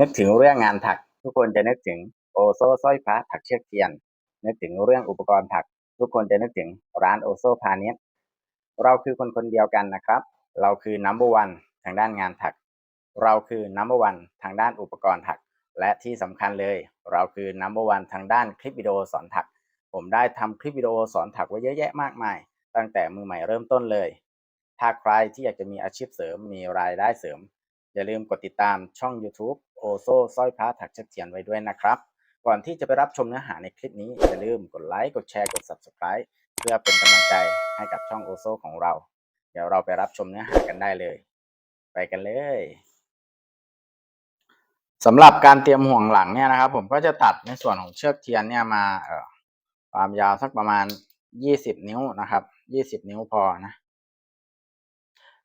นึกถึงเรื่องงานถัก ทุกคนจะนึกถึงโอโซสร้อยพระถักเชือกเทียน นึกถึงเรื่องอุปกรณ์ถัก ทุกคนจะนึกถึงร้านโอโซพาณิชย์เราคือคนคนเดียวกันนะครับ เราคือ number one ทางด้านงานถัก เราคือ number one ทางด้านอุปกรณ์ถัก และที่สำคัญเลย เราคือ number one ทางด้านคลิปวิดีโอสอนถัก ผมได้ทำคลิปวิดีโอสอนถักไว้เยอะแยะมากมาย ตั้งแต่มือใหม่เริ่มต้นเลย ถ้าใครที่อยากจะมีอาชีพเสริมมีรายได้เสริม อย่าลืมกดติดตามช่อง YouTube โอโซสร้อยพระถักเชือกเทียนไว้ด้วยนะครับ ก่อนที่จะไปรับชมเนื้อหาในคลิปนี้ อย่าลืมกดไลค์กดแชร์กด Subscribe เพื่อเป็นกำลังใจให้กับช่องโอโซของเรา เดี๋ยวเราไปรับชมเนื้อหากันได้เลย ไปกันเลยสำหรับการเตรียมห่วงหลังเนี่ยนะครับ ผมก็จะตัดในส่วนของเชือกเทียนเนี่ยมาเอ่อความยาวสักประมาณ20นิ้วนะครับ20นิ้วพอนะ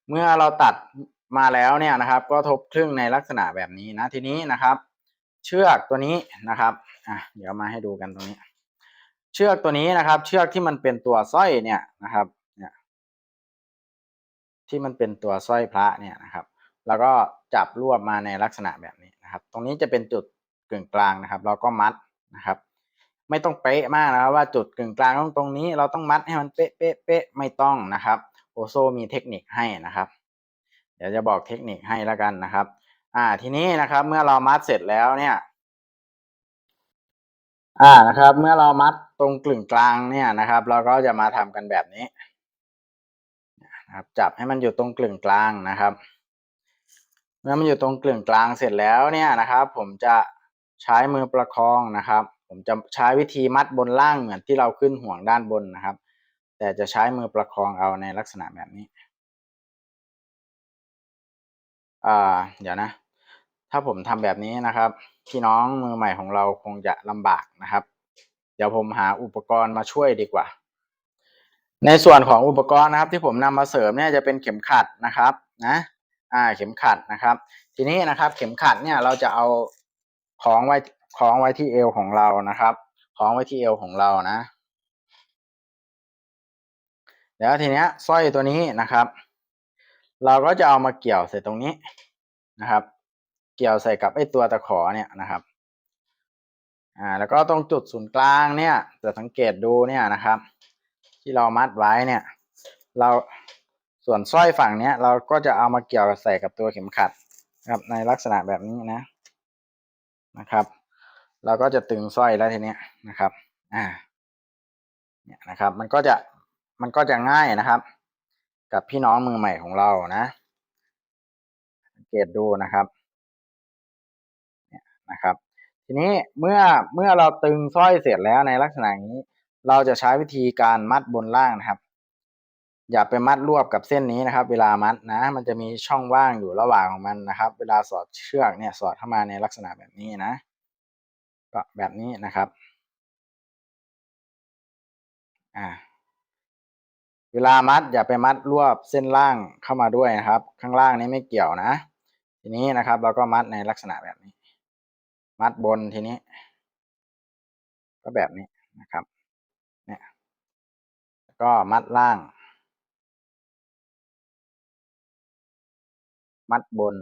เมื่อเราตัด มาแล้วเนี่ยนะครับ ก็ทบครึ่งในลักษณะแบบนี้นะทีนี้นะครับ เชือกตัวนี้นะครับอะเดี๋ยวมาให้ดูกันตรงนี้ เชือกตัวนี้นะครับ เชือกที่มันเป็นตัวสร้อยเนี่ยนะครับเนี่ยที่มันเป็นตัวสร้อยพระเนี่ยนะครับ แล้วก็จับรวบมาในลักษณะแบบนี้นะครับ ตรงนี้จะเป็นจุดกึ่งกลางนะครับ เราก็มัดนะครับ ไม่ต้องเป๊ะมากนะครับ ว่าจุดกึ่งกลางตรงตรงนี้ เราต้องมัดให้มันเป๊ะเป๊ะเป๊ะไม่ต้องนะครับ โอโซมีเทคนิคให้นะครับ ดี๋ยวจะบอกเทคนิคให้แล้วกันนะครับ อ่า ทีนี้นะครับเมื่อเรามัดเสร็จแล้วเนี่ย อ่านะครับ เมื่อเรามัดตรงกลึงกลางเนี่ยนะครับ เราก็จะมาทำกันแบบนี้นะครับ จับให้มันอยู่ตรงกลึงกลางนะครับ เมื่อมันอยู่ตรงกลึงกลางเสร็จแล้วเนี่ยนะครับ ผมจะใช้มือประคองนะครับ ผมจะใช้วิธีมัดบนล่างเหมือนที่เราขึ้นห่วงด้านบนนะครับ แต่จะใช้มือประคองเอาในลักษณะแบบนี้ อ่าเดี๋ยวนะ ถ้าผมทำแบบนี้นะครับ พี่น้องมือใหม่ของเราคงจะลำบากนะครับ เดี๋ยวผมหาอุปกรณ์มาช่วยดีกว่า ในส่วนของอุปกรณ์นะครับ ที่ผมนำมาเสริมเนี่ยจะเป็นเข็มขัดนะครับนะอ่าเข็มขัดนะครับ ทีนี้นะครับ เข็มขัดเนี่ยเราจะเอาคล้องไว้คล้องไว้ที่เอวของเรานะครับคล้องไว้ที่เอวของเรานะเดี๋ยวทีเนี้ยสร้อยตัวนี้นะครับ เราก็จะเอามาเกี่ยวใส่ตรงนี้นะครับ เกี่ยวใส่กับไอ้ตัวตะขอเนี่ยนะครับอ่าแล้วก็ตรงจุดศูนย์กลางเนี่ยจะสังเกตดูเนี่ยนะครับ ที่เรามัดไว้เนี่ย เราส่วนสร้อยฝั่งเนี้ยเราก็จะเอามาเกี่ยวใส่กับตัวเข็มขัดครับในลักษณะแบบนี้นะนะครับ เราก็จะตึงสร้อยแล้วทีเนี้ยนะครับ อ่าเนี่ยนะครับ มันก็จะมันก็จะง่ายนะครับ กับพี่น้องมือใหม่ของเรานะสังเกตดูนะครับเนี่ยนะครับ ทีนี้เมื่อเมื่อเราตึงสร้อยเสร็จแล้วในลักษณะนี้ เราจะใช้วิธีการมัดบนล่างนะครับ อย่าไปมัดรวบกับเส้นนี้นะครับ เวลามัดนะ มันจะมีช่องว่างอยู่ระหว่างของมันนะครับ เวลาสอดเชือกเนี่ยสอดเข้ามาในลักษณะแบบนี้นะก็แบบนี้นะครับ อ่า เวลามัดอย่าไปมัดรวบเส้นล่างเข้ามาด้วยนะครับ ข้างล่างนี้ไม่เกี่ยวนะ ทีนี้นะครับ เราก็มัดในลักษณะแบบนี้ มัดบนทีนี้ ก็แบบนี้นะครับเนี่ยก็มัดล่าง มัดบน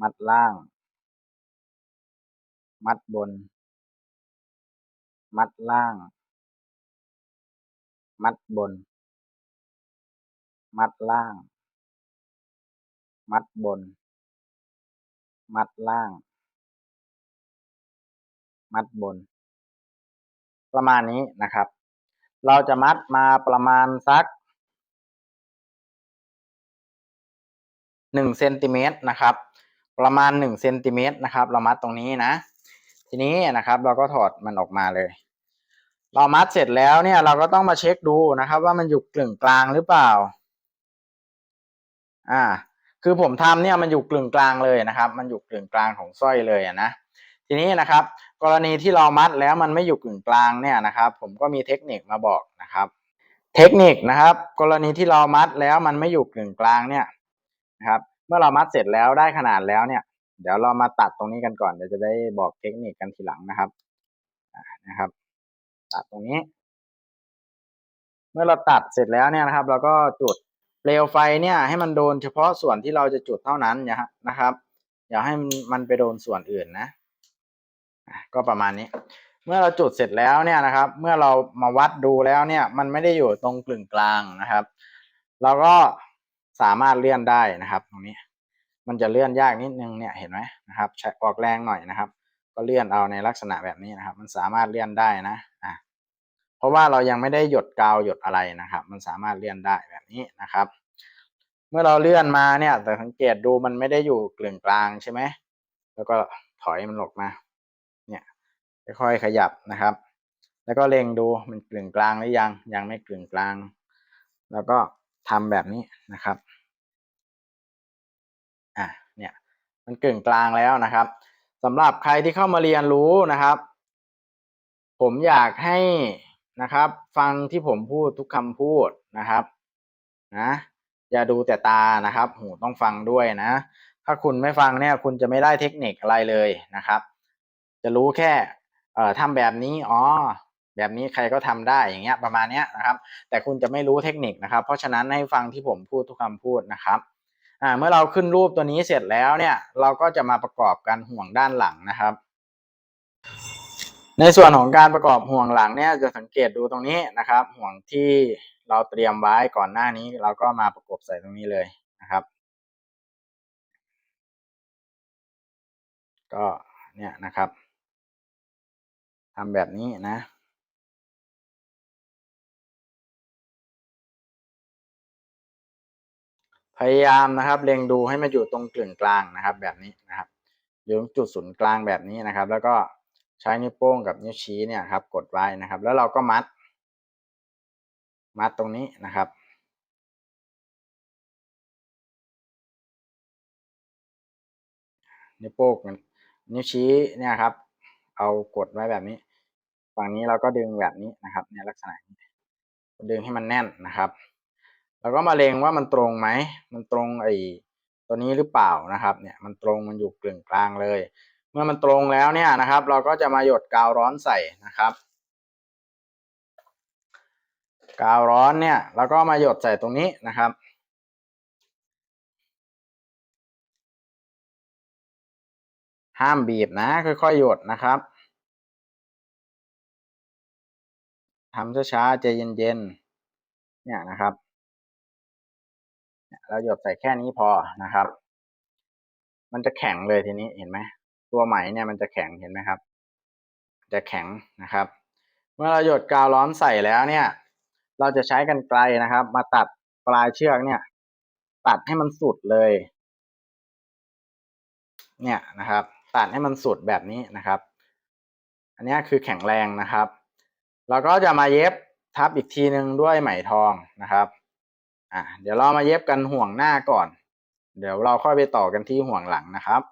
มัดล่าง มัดบน มัดล่าง มัดบน มัดล่าง มัดบน มัดล่าง มัดบน ประมาณนี้นะครับ เราจะมัดมาประมาณสักหนึ่งเซนติเมตรนะครับ ประมาณหนึ่งเซนติเมตรนะครับ เรามัดตรงนี้นะ ทีนี้นะครับ เราก็ถอดมันออกมาเลย เรามัดเสร็จแล้วเนี่ยเราก็ต้องมาเช็คดูนะครับ ว่ามันอยู่กลึงกลางหรือเปล่า อ่า คือผมทำเนี่ยมันอยู่กลึงกลางเลยนะครับ มันอยู่กลึงกลางของสร้อยเลยนะทีนี้นะครับ กรณีที่เรามัดแล้วมันไม่อยู่กึ่งกลางเนี่ยนะครับ ผมก็มีเทคนิคมาบอกนะครับ เทคนิคนะครับ กรณีที่เรามัดแล้วมันไม่อยู่กึ่งกลางเนี่ยนะครับ เมื่อเรามัดเสร็จแล้วได้ขนาดแล้วเนี่ย เดี๋ยวเรามาตัดตรงนี้กันก่อนเดี๋ยวจะได้บอกเทคนิคกันทีหลังนะครับนะครับ ตัดตรงนี้ เมื่อเราตัดเสร็จแล้วเนี่ยนะครับ เราก็จุดเปลวไฟเนี่ยให้มันโดนเฉพาะส่วนที่เราจะจุดเท่านั้นนะฮะนะครับ อย่าให้มันไปโดนส่วนอื่นนะก็ประมาณนี้ เมื่อเราจุดเสร็จแล้วเนี่ยนะครับ เมื่อเรามาวัดดูแล้วเนี่ย มันไม่ได้อยู่ตรงกลึงกลางนะครับ เราก็สามารถเลื่อนได้นะครับ ตรงนี้ มันจะเลื่อนยากนิดนึงเนี่ยเห็นไหมนะครับ ใช้ออกแรงหน่อยนะครับ ก็เลื่อนเอาในลักษณะแบบนี้นะครับ มันสามารถเลื่อนได้นะ ราะว่าเรายังไม่ได้หยดกาวหยดอะไรนะครับ มันสามารถเลื่อนได้แบบนี้นะครับ เมื่อเราเลื่อนมาเนี่ยแต่สังเกตดูมันไม่ได้อยู่กลึงกลางใช่ไหมแล้วก็ถอยมันออกมาเนี่ยค่อยๆขยับนะครับ แล้วก็เล็งดูมันกลึงกลางหรือยังยังไม่กลึงกลาง แล้วก็ทำแบบนี้นะครับอะเนี่ยมันกึ่งกลางแล้วนะครับสำหรับใครที่เข้ามาเรียนรู้นะครับ ผมอยากให้ นะครับ ฟังที่ผมพูดทุกคำพูดนะครับนะอย่าดูแต่ตานะครับ หูต้องฟังด้วยนะ ถ้าคุณไม่ฟังเนี่ยคุณจะไม่ได้เทคนิคอะไรเลยนะครับ จะรู้แค่เอ่อทำแบบนี้อ๋อแบบนี้ใครก็ทำได้อย่างเงี้ยประมาณเนี้ยนะครับ แต่คุณจะไม่รู้เทคนิคนะครับ เพราะฉะนั้นให้ฟังที่ผมพูดทุกคำพูดนะครับอ่าเมื่อเราขึ้นรูปตัวนี้เสร็จแล้วเนี่ย เราก็จะมาประกอบกันห่วงด้านหลังนะครับ ในส่วนของการประกอบห่วงหลังเนี่ยจะสังเกตดูตรงนี้นะครับ ห่วงที่เราเตรียมไว้ก่อนหน้านี้ เราก็มาประกบใส่ตรงนี้เลยนะครับ ก็เนี่ยนะครับทำแบบนี้นะ พยายามนะครับเล็งดูให้มันอยู่ตรงกลึงกลางนะครับ แบบนี้นะครับอยู่ตรงจุดศูนย์กลางแบบนี้นะครับ แล้วก็ ใช้นิ้วโป้งกับนิ้วชี้เนี่ยครับ กดไว้นะครับ แล้วเราก็มัด มัดตรงนี้นะครับ นิ้วโป้งนิ้วชี้เนี่ยครับ เอากดไว้แบบนี้ ฝั่งนี้เราก็ดึงแบบนี้นะครับในลักษณะนี้ดึงให้มันแน่นนะครับ แล้วก็มาเลงว่ามันตรงไหม มันตรงไอ้ตัวนี้หรือเปล่านะครับ เนี่ยมันตรงมันอยู่กลึงกลางเลย เมื่อมันตรงแล้วเนี่ยนะครับ เราก็จะมาหยดกาวร้อนใส่นะครับ กาวร้อนเนี่ยแล้วก็มาหยดใส่ตรงนี้นะครับห้ามบีบนะค่อยๆหยดนะครับทำช้าๆใจเย็นๆเนี่ยนะครับ เราหยดใส่แค่นี้พอนะครับ มันจะแข็งเลยทีนี้เห็นไหม ตัวไหมเนี่ยมันจะแข็งเห็นไหมครับ จะแข็งนะครับ เมื่อเราหยดกาวร้อนใส่แล้วเนี่ย เราจะใช้กันไกลนะครับ มาตัดปลายเชือกเนี่ย ตัดให้มันสุดเลย เนี่ยนะครับ ตัดให้มันสุดแบบนี้นะครับ อันนี้คือแข็งแรงนะครับ เราก็จะมาเย็บทับอีกทีหนึ่งด้วยไหมทองนะครับอะเดี๋ยวเรามาเย็บกันห่วงหน้าก่อน เดี๋ยวเราค่อยไปต่อกันที่ห่วงหลังนะครับ